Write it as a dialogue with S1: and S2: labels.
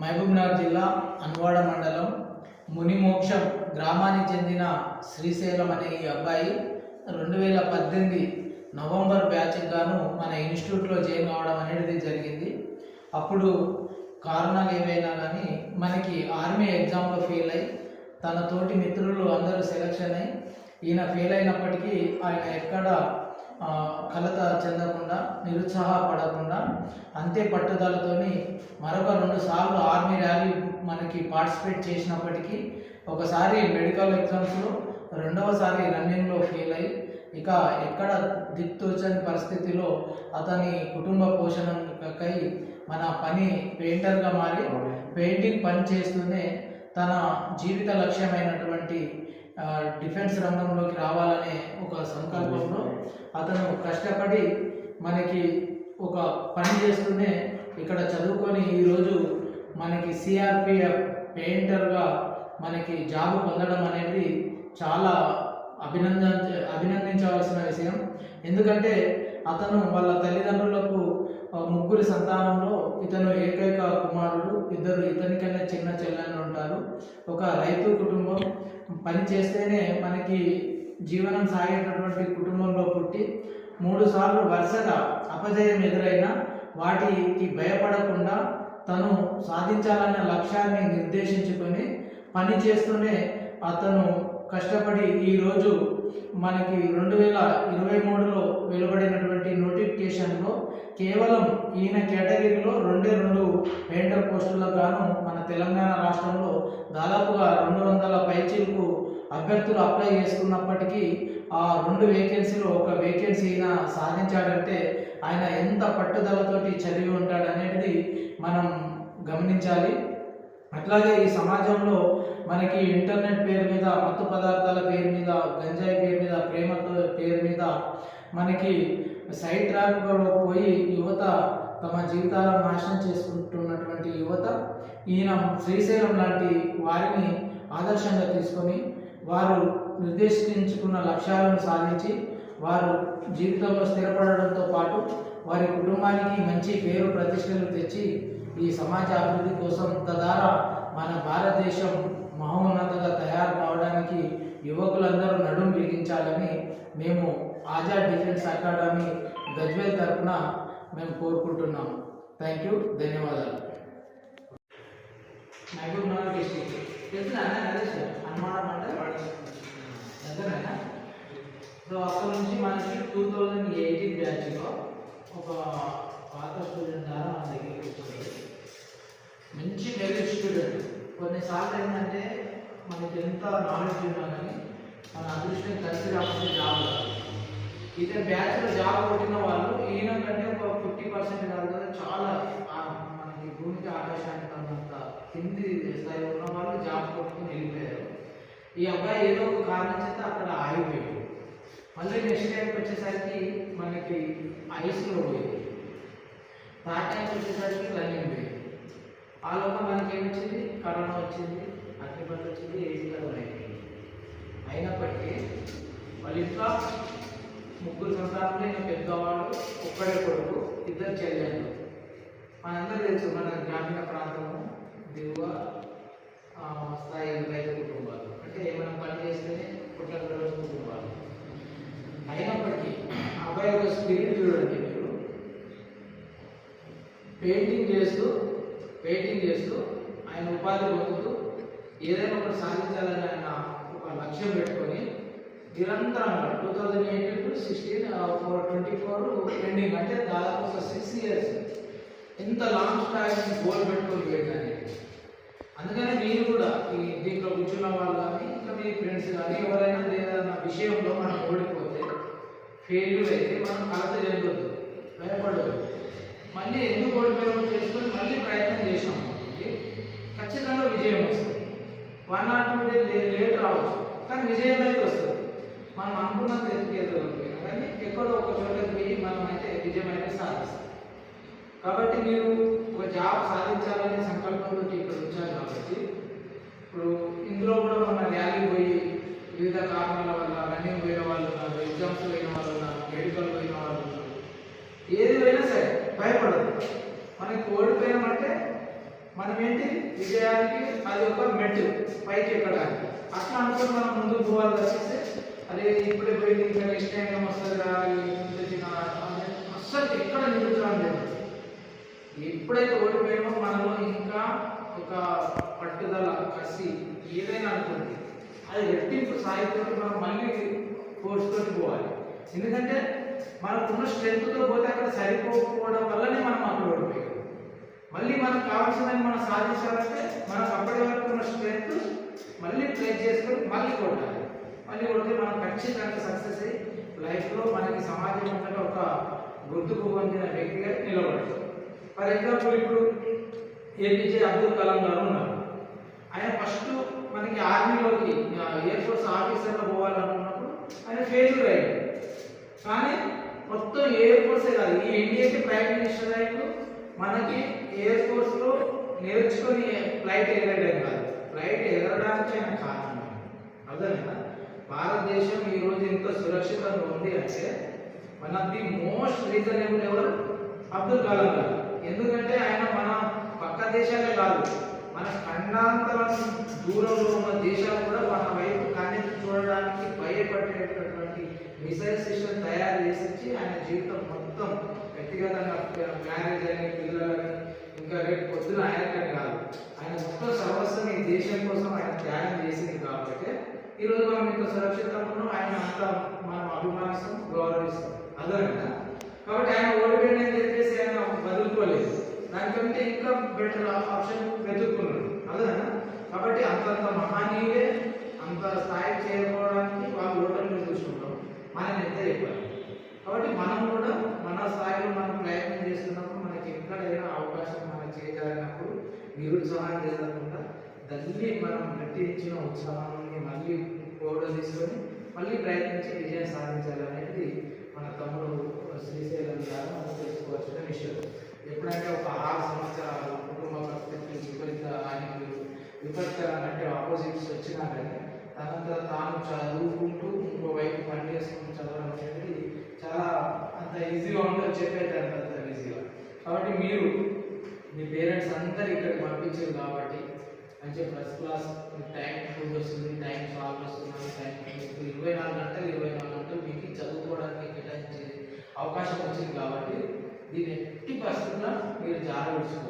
S1: మహబూబ్నగర్ జిల్లా అన్వాడ మండలం మునిమోక్షం గ్రామానికి చెందిన శ్రీశైలం అనే ఈ అబ్బాయి రెండు వేల పద్దెనిమిది నవంబర్ బ్యాచ్కి గాను మన ఇన్స్టిట్యూట్లో జాయిన్ కావడం అనేది జరిగింది. అప్పుడు కారణాలు ఏవైనా కానీ మనకి ఆర్మీ ఎగ్జామ్లో ఫెయిల్ అయ్యి తన తోటి మిత్రులు అందరూ సెలక్షన్ అయ్యి ఈయన ఫెయిల్ అయినప్పటికీ ఆయన ఎక్కడ కలత చెందకుండా నిరుత్సాహపడకుండా అంతే పట్టుదలతోని మరొక రెండు సార్లు ఆర్మీ ర్యాలీ మనకి పార్టిసిపేట్ చేసినప్పటికీ ఒకసారి మెడికల్ ఎగ్జామ్స్లో రెండవసారి రన్నింగ్లో ఫెయిల్ అయి ఇక ఎక్కడ దిక్తోచని పరిస్థితిలో అతని కుటుంబ పోషణకై మన పని పెయింటర్గా మారి పెయింటింగ్ పని చేస్తూనే తన జీవిత లక్ష్యమైనటువంటి డిఫెన్స్ రంగంలోకి రావాలనే ఒక సంకల్పంలో అతను కష్టపడి మనకి ఒక పని చేస్తూనే ఇక్కడ చదువుకొని ఈరోజు మనకి సిఆర్పిఎఫ్ పెయింటర్గా మనకి జాబ్ పొందడం అనేది చాలా అభినందన అభినందించవలసిన విషయం. ఎందుకంటే అతను వాళ్ళ తల్లిదండ్రులకు ముగ్గురు సంతానంలో ఇతను ఏకైక కుమారుడు ఇద్దరు ఇతనికన్నా చిన్న చెల్లెళ్ళు ఉంటారు. ఒక రైతు కుటుంబం. పని చేస్తేనే మనకి జీవనం సాగేటటువంటి కుటుంబంలో పుట్టి మూడు సార్లు వరుసగా అపజయం ఎదురైనా వాటికి భయపడకుండా తను సాధించాలన్న లక్ష్యాన్ని నిర్దేశించుకొని పని చేస్తూనే అతను కష్టపడి ఈరోజు మనకి రెండు వేల ఇరవై మూడులో వెలువడినటువంటి నోటిఫికేషన్లో కేవలం ఈయన కేటగిరీలో రెండే రెండు పెయింటర్ పోస్టులకు గాను మన తెలంగాణ రాష్ట్రంలో దాదాపుగా రెండు వందల పైచీలకు అభ్యర్థులు అప్లై చేసుకున్నప్పటికీ ఆ రెండు వేకెన్సీలో ఒక వేకెన్సీ ఈయన సాధించాడంటే ఆయన ఎంత పట్టుదలతోటి చదివి ఉంటాడనేది మనం గమనించాలి. అట్లాగే ఈ సమాజంలో మనకి ఇంటర్నెట్ పేరు మీద మత్తు పదార్థాల పేరు మీద గంజాయి పేరు మీద ప్రేమ పేరు మీద మనకి సైడ్ ట్రాక్ పోయి యువత తమ జీవితాలను నాశనం చేసుకుంటున్నటువంటి యువత ఈయన శ్రీశైలం లాంటి వారిని ఆదర్శంగా తీసుకొని వారు నిర్దేశించుకున్న లక్ష్యాలను సాధించి వారు జీవితంలో స్థిరపడడంతో పాటు వారి కుటుంబానికి మంచి పేరు ప్రతిష్టలు తెచ్చి ఈ సమాజ అభివృద్ధి కోసం తద్వారా మన భారతదేశం మహోన్నతగా తయారు కావడానికి యువకులందరూ నడుం బిగించాలని మేము ఆజాద్ డిఫెన్స్ అకాడమీ గజ్వేల్ తరఫున మేము కోరుకుంటున్నాము. థ్యాంక్ యూ ధన్యవాదాలు. మహబూబ్ డిస్టిక్ తెలుసు అన్న నరేష్ హనుమాన దగ్గరేనా సో అక్కడ నుంచి మనకి టూ థౌజండ్ ఎయిటీన్ బ్యాచ్లో ఒక పాత స్టూడెంట్ ద్వారా మన దగ్గరికి వచ్చింది మంచి మెరిట్ స్టూడెంట్ కొన్నిసార్లు ఏంటంటే మనకి ఎంత నాలెడ్జ్ ఉన్నా కానీ మన అదృష్టం కలిసి రాకపోతే జాబ్ ఇతని బ్యాచ్లో జాబ్ కొట్టిన వాళ్ళు ఈయన కంటే ఒక ఫిఫ్టీ పర్సెంట్ కాదు కదా చాలా మనకి భూమికి ఆకాశానికి అంత కింది స్థాయి ఉన్న వాళ్ళు జాబ్ కొట్టుకుని వెళ్ళిపోయారు. ఈ అబ్బాయి ఏదో ఒక కారణం చేత అక్కడ ఆగిపోయాడు. మళ్ళీ నెక్స్ట్ టైంకి వచ్చేసరికి మనకి ఐస్లో పోయింది. పార్ట్ టైంకి వచ్చేసరికి రన్నింగ్ పోయింది ఆ లోపల మనకి ఏమి వచ్చింది కరోనా వచ్చింది అగ్నిపత్ వచ్చింది ఏసీ అయిపోయింది. అయినప్పటికీ వాళ్ళ ఇంట్లో ముగ్గురు సంతానంలో ఈయన పెద్దవాడు ఒక్కడే కొడుకు ఇద్దరు చెల్లెళ్ళు. మనందరూ తెలుసు మన గ్రామీణ ప్రాంతము దిగువ స్థాయి రైతు కుటుంబాలు. అంటే ఏమైనా పని చేస్తేనే పుట్టక రోజు కుటుంబాలు. అయినప్పటికీ అబ్బాయి ఒక స్పిరిట్ చూడండి మీరు. పెయింటింగ్ చేస్తూ పెయింటింగ్ చేస్తూ ఆయన ఉపాధి పొందుతూ ఏదైనా ఒకటి సాధించాలని ఆయన ఒక లక్ష్యం పెట్టుకొని నిరంతరంగా two thousand eighteen to sixteen four twenty four ending అంటే దాదాపు ఒక సిక్స్ ఇయర్స్ ఎంత లాంగ్ టైం గోల్ పెట్టుకొని పోయిందని అందుకని మీరు కూడా ఈ దీంట్లో కూర్చున్న వాళ్ళు కానీ ఇంకా మీ ఫ్రెండ్స్ కానీ ఎవరైనా ఏదైనా విషయంలో మనం ఓడిపోతే ఫెయిల్యూర్ అయితే మనం కలత చెందొద్దు. భయపడదు మళ్ళీ ఎందుకు ఓడిపోయామో చేసుకొని మళ్ళీ ప్రయత్నం చేసాం ఖచ్చితంగా విజయం వస్తుంది. One or two day late రావచ్చు. కానీ విజయం అయితే వస్తుంది. మనం అనుకున్నంత ఎదుగుతుంది కానీ ఎక్కడో ఒక చోటకి పోయి మనం అయితే విజయం అయితే సాధిస్తాం. కాబట్టి మీరు ఒక జాబ్ సాధించాలనే సంకల్పంతో ఇక్కడ ఉంచారు కాబట్టి ఇప్పుడు ఇందులో కూడా మన ర్యాలీ పోయి వివిధ కారణాల వల్ల రన్నింగ్ పోయిన వాళ్ళు ఉన్నారు ఎగ్జామ్స్ పోయిన వాళ్ళు ఉన్నారు మెడికల్ పోయిన వాళ్ళు ఉన్నారు ఏది పోయినా సరే భయపడదు మనకి ఓడిపోయామంటే మనం ఏంటి విజయానికి అది ఒక మెట్టు పైకి ఎక్కడానికి. అట్లా అనుకుని మనం ముందుకు పోవాలి తప్పిస్తే అదే ఇప్పుడే పోయింది ఇంకా నెక్స్ట్ టైం వస్తుంది అస్సలు ఎక్కడ నిలుచున్నాం లేదు. ఎప్పుడైతే ఓడిపోయామో మనలో ఇంకా ఒక పట్టుదల కసి ఏదైనా అనుకుంది అది రెట్టింపు సాయంతో మనం మళ్ళీ ఫోర్స్ పోవాలి. ఎందుకంటే మనకున్న స్ట్రెంగ్త్తో పోతే అక్కడ సరిపోకపోవడం వల్లనే మనం అక్కడ ఓడిపోయాం. మళ్ళీ మనకు కావాల్సిందని మనం సాధించాలంటే మనకు అప్పటి వరకు ఉన్న స్ట్రెంగ్త్ మళ్ళీ ప్లే చేసుకొని మళ్ళీ కొట్టాలి. మళ్ళీ కొడితే మనం ఖచ్చితంగా సక్సెస్ అయ్యి లైఫ్లో మనకి సమాజం అంతటా ఒక గుర్తుకు పొందిన వ్యక్తిగా నిలబడతాం ఫర్ ఎగ్జాంపుల్ ఇప్పుడు ఏపీజే అబ్దుల్ కలాం గారు ఉన్నారు. ఆయన ఫస్ట్ మనకి ఆర్మీలోకి ఎయిర్ ఫోర్స్ ఆఫీసర్లో పోవాలనుకున్నప్పుడు ఆయన ఫెయిల్యూర్ అయ్యాడు. కానీ మొత్తం ఎయిర్ ఫోర్సే కాదు ఈ ఇండియాకి ప్రైమ్ మినిస్టర్ అయ్యాడు మనకి ఎయిర్ కోర్సులో నేర్చుకొని ఫ్లైట్ ఎగరడం కాదు. ఫ్లైట్ ఎగరడానికి ఆయన కారణం. అర్థమైనా భారతదేశం ఈ రోజు ఇంత సురక్షితంగా ఉంది అంటే one of the most reasonable ఎవరు? అబ్దుల్ కలాం గారు. ఎందుకంటే ఆయన మన పక్క దేశాలే కాదు మన ఖండాంతరం దూరంలో ఉన్న దేశాలు కూడా మన వైపు కన్నెత్తి చూడడానికి భయపడేటటువంటి మిసైల్ సిస్టమ్ తయారు చేసి ఇచ్చి ఆయన జీవితం మొత్తం వ్యక్తిగతంగా మ్యారేజ్ అని పిల్లలని ఇంకా రేపు పొద్దున ఆయనకని కాదు. ఆయన మొత్తం సర్వస్వం ఈ దేశం కోసం ఆయన త్యాగం చేసింది కాబట్టి ఈరోజు మనం ఇంత సురక్షితంగా ఉన్నాం ఆయన అంత మనం అభిమానిస్తాం గౌరవిస్తాం. అర్థమైందా? కాబట్టి ఆయన ఓడిపోయింది అని చెప్పేసి ఆయన వదులుకోలేదు. దానికంటే ఇంకా బెటర్ ఆప్షన్ వెతుక్కున్నాడు అదేనా కాబట్టి అంతంత మహనీయులే అంత స్థాయి చేయ వాళ్ళు ఓటమిని చూసుకుంటాం మనం ఎంత చెప్పాలి కాబట్టి మనం కూడా మన స్థాయిలో మనం ప్రయత్నం చేస్తున్నప్పుడు మనకి ఎక్కడైనా అవకాశం మనం చేయగలిగినప్పుడు సహాయం చెందకుండా దాన్ని మనం నటించిన ఉత్సాహాన్ని మళ్ళీ ఫోటో తీసుకొని మళ్ళీ ప్రయత్నించి విజయం సాధించాలనేది మన తమ్ముడు శ్రీశైలం ద్వారా మనం తెలుసుకోవాల్సిన విషయం. ఎప్పుడంటే ఒక ఆరు సంవత్సరాలు కుటుంబ పరిస్థితులు విపరీత ఆయనకు విపరీత అంటే ఆపోజిట్స్ వచ్చినా కానీ తనంతా తాను చదువుకుంటూ ఇంకోవైపు పని చేసుకుంటూ చదవడం అనేది చాలా అంత ఈజీగా ఉండదు చెప్పేటంత అంత ఈజీగా కాబట్టి మీరు మీ పేరెంట్స్ అందరు ఇక్కడికి పంపించారు కాబట్టి మంచి ఫస్ట్ క్లాస్ టైం ఫుడ్ వస్తుంది టైం సాల్వ్ వస్తుంది టైం ఇరవై నాలుగు గంటలు ఇరవై నాలుగు గంటలు మీకు చదువుకోవడానికి కేటాయించే అవకాశం వచ్చింది కాబట్టి దీన్ని ఎట్టి పరిస్థితుల్లో మీరు జాగ్రత్త